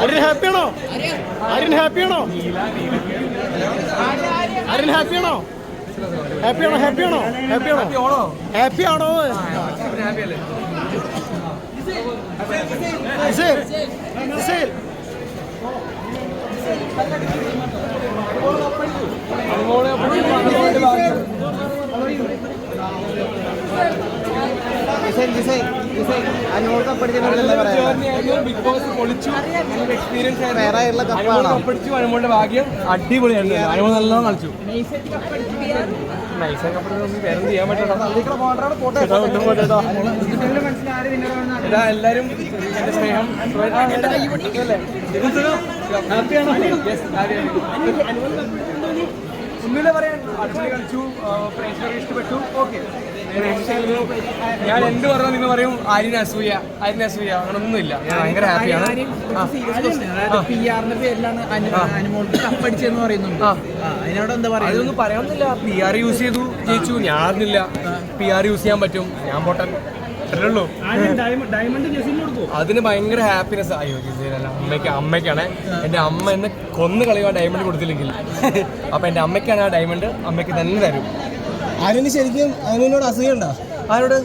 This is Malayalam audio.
അരുൺ ആണോ? അരുൺ ആണോ? അരുൺ ഹാപ്പിയാണോ ഹാപ്പിയാണോ ഹാപ്പിയാണോ ഹാപ്പിയാണോ ഹാപ്പിയാണോ അങ്ങോട്ട് ബിഗ് ബോസ് പൊളിച്ചു എക്സ്പീരിയൻസ് കപ്പടിച്ചു അനുമോളുടെ ഭാഗ്യം അടിപൊളിയായിരുന്നു. അനുമോൾ നല്ലോണം കളിച്ചു. എല്ലാരും എന്റെ സ്നേഹം ഒന്നുമില്ല പറയാൻ കളിച്ചു. പ്രേക്ഷകർ ഇഷ്ടപ്പെട്ടു. ഓക്കെ. ഞാൻ എന്ത് പറഞ്ഞു നിങ്ങൾ പറയും ആര്യൻ അസൂയ ആര്യൻ അസൂയ അങ്ങനൊന്നുമില്ല ഞാൻ ഭയങ്കര ഹാപ്പിയാണ് അതൊന്നും പറയാനൊന്നുമില്ല. പി ആർ യൂസ് ചെയ്തു ജയിച്ചു. ഞാൻ അറിഞ്ഞില്ല. പി ആർ യൂസ് ചെയ്യാൻ പറ്റും. ഞാൻ പോട്ടൻ അത്രേ ഉള്ളൂ. അതിന് ഭയങ്കര ഹാപ്പിനെസ് ആയോ ജിസയിലല്ല അമ്മയ്ക്ക് അമ്മയ്ക്കാണ്. എന്റെ അമ്മ എന്നെ കൊന്നു കളയുക ഡയമണ്ട് കൊടുത്തില്ലെങ്കിൽ. അപ്പൊ എന്റെ അമ്മയ്ക്കാണ് ആ ഡയമണ്ട് അമ്മയ്ക്ക് തന്നെ തരും. അരുണ് ശരിക്കും അനുവിനോട് അസൂയുണ്ടോ? ആരോട്?